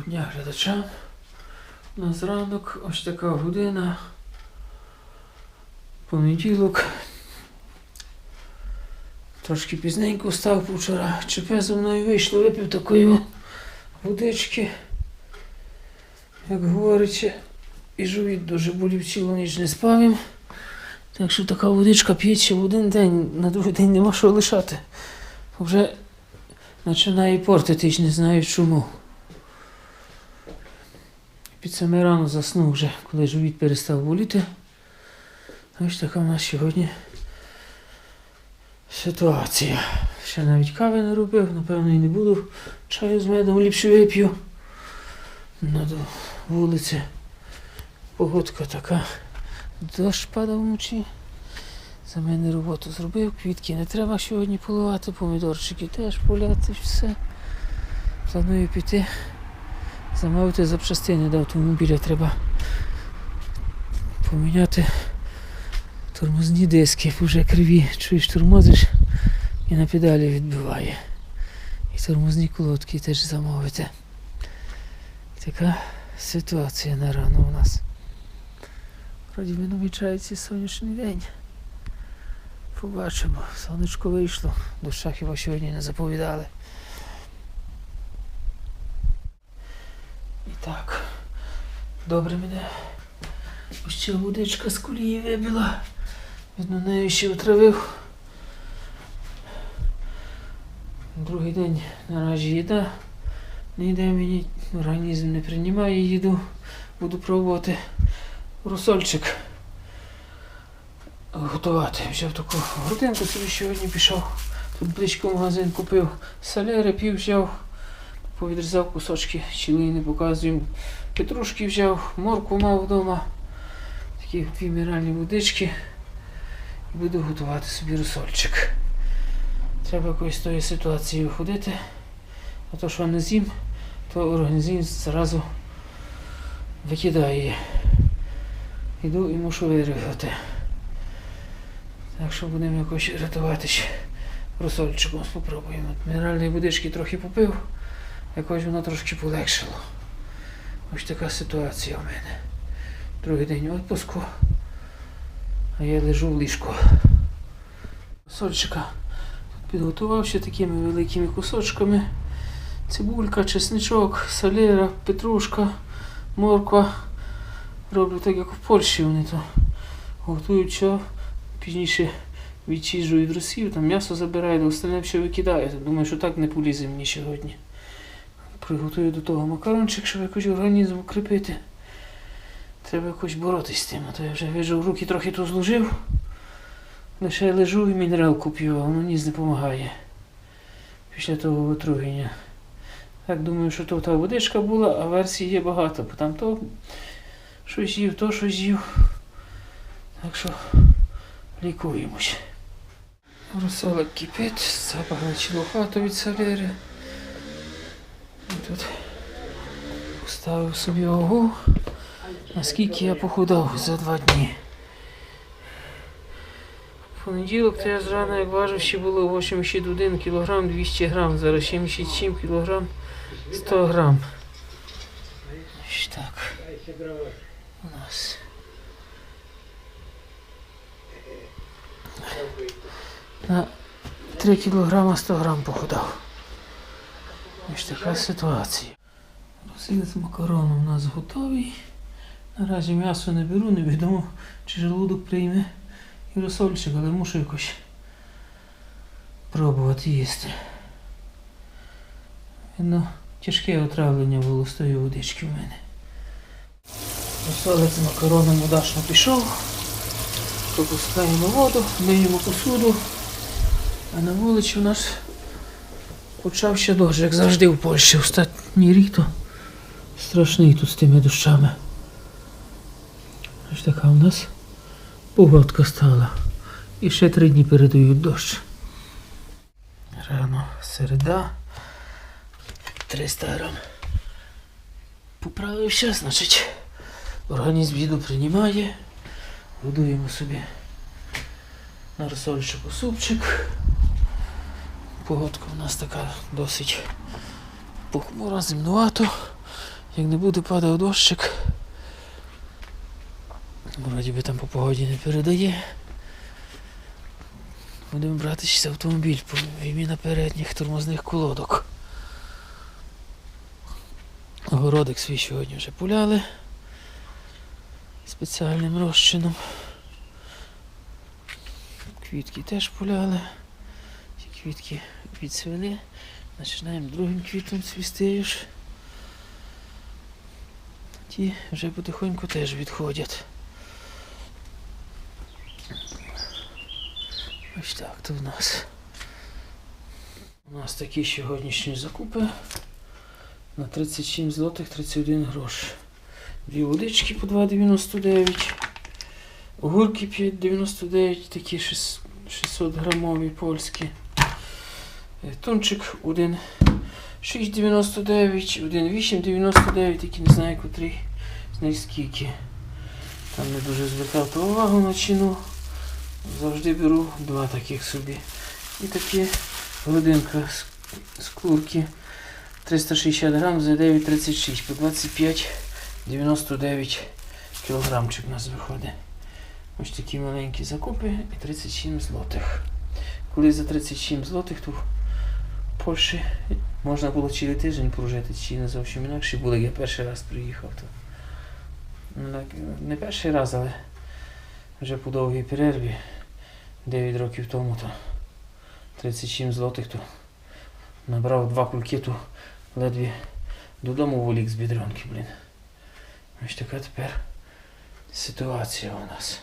Доброго дня глядачам. У нас ранок, ось така година. Понеділок. Трошки пізненько встав вчора. ЧП зі мною вийшло, випив такої водички. Як говориться, і живіт дуже болів цілу ніч не спавім. Так що така водичка п'ється в один день, на другий день нема що лишати. Вже починає портитись, не знаю чому. Під саме рано заснув вже, коли живіт перестав боліти. Ось така в нас сьогодні ситуація. Ще навіть кави не робив, напевно, і не буду. Чаю з медом ліпше вип'ю. На вулиці. Погодка така. Дощ падав вночі. За мене роботу зробив, квітки не треба сьогодні поливати, помідорчики теж поляти, все. Планую піти. Замовити запчастини до автомобіля треба поміняти тормозні диски, вже криві. Чуєш, тормозиш і на педалі відбиває. І тормозні колодки теж замовити. Така ситуація на рано у нас. Вроді би намічається сонячний день. Побачимо. Сонечко вийшло. Доща хіба сьогодні не заповідали. Так. Добре мене. Ще водичка з колії вибила. Видно, нею ще отравив. Другий день наразі їда. Не йде мені, організм не приймає їду. Буду пробувати русольчик готувати. Взяв таку грудинку собі сьогодні пішов. Тут близько магазин купив салери, пів взяв, повідрізав кусочки, щілини не показую. Петрушки взяв, морку мав вдома. Такі дві мінеральні водички. І буду готувати собі русольчик. Треба якось з тої ситуації виходити. А то, що не з'їм, то організм зразу викидає. Іду і мушу вирігати. Так що будемо якось рятуватись русольчиком. Спробуємо. Мінеральної водички трохи попив, якось воно трошки полегшило. Ось така ситуація у мене. Другий день відпуску, а я лежу в ліжку. Русольчика підготував ще такими великими кусочками. Цибулька, чесничок, салера, петрушка, морква. Роблю так, як в Польщі вони то готують що пізніше відчіжу від росів, там м'ясо забираю, остальне все викидаю. Думаю, що так не полізе мені сьогодні. Приготую до того макарончик, щоб якось організм укріпити. Треба якось боротись з тим, а то я вже вижу, руки трохи тут зложив. Лише лежу і мінералку п'ю, а воно ніс не допомагає. Після того отруєння. Так думаю, що то та водичка була, а версій є багато, бо там то щось їв, то щось їв. Так що лікуємось. Розсолок кипить, запагачило хату від салери. Тут поставив собі ого, наскільки я похудав за два дні. В понеділок то я зрана, як важив, ще було 81 кг 200 грам, зараз 77 кг 100 грам. Ось так. У нас. На 3 кг 100 грам похудав. Ось така ситуація. Розсіл з макароном у нас готовий. Наразі м'ясо не беру, невідомо, чи желудок прийме і розсольчик, але мушу якось пробувати їсти. Видно, тяжке отравлення було з тої водички в мене. Розсолик з макароном удачно пішов. Пропускаємо воду, миємо посуду. А на вулиці у нас почався дощ, як завжди в Польщі. Останній рік то страшний тут з тими дощами. Ось така у нас погодка стала. І ще три дні передають дощ. Рано середа. 300 грам. Поправився, значить, організм їду приймає. Годуємо собі на розсольчику супчик. Погодка у нас така досить похмура, зимнувато. Як не буде падав дощик. Вроді би там по погоді не передає. Будемо брати ще автомобіль по вімі передніх тормозних колодок. Городик свій сьогодні вже пуляли спеціальним розчином. Квітки теж пуляли. Квітки відцвіли. Починаємо другим квітом цвісти. Ті вже потихоньку теж відходять. Ось так то в нас. У нас такі сьогоднішні закупи на 37 злотих 31 грош. Дві водички по 2,99. Огурки 5,99, такі 600 грамові польські. Тунчик один 6,99, один 8,99, тільки не знаю котрий з них скільки. Там не дуже звертав увагу на ціну. Завжди беру два таких собі. І такі годинка з курки 360 грам за 9,36 по 25,99 кілограмчик у нас виходить. Ось такі маленькі закупи і 37 злотих. Коли за 37 злотих, то Польщі можна було цілий тиждень прожити, чи не зовсім інакше було, як я перший раз приїхав. То. Ну, Не перший раз, але вже по довгій перерві, 9 років тому, то 37 злотих, то набрав два кульки, то ледве додому волік з бідронки, блін. Ось така тепер ситуація у нас.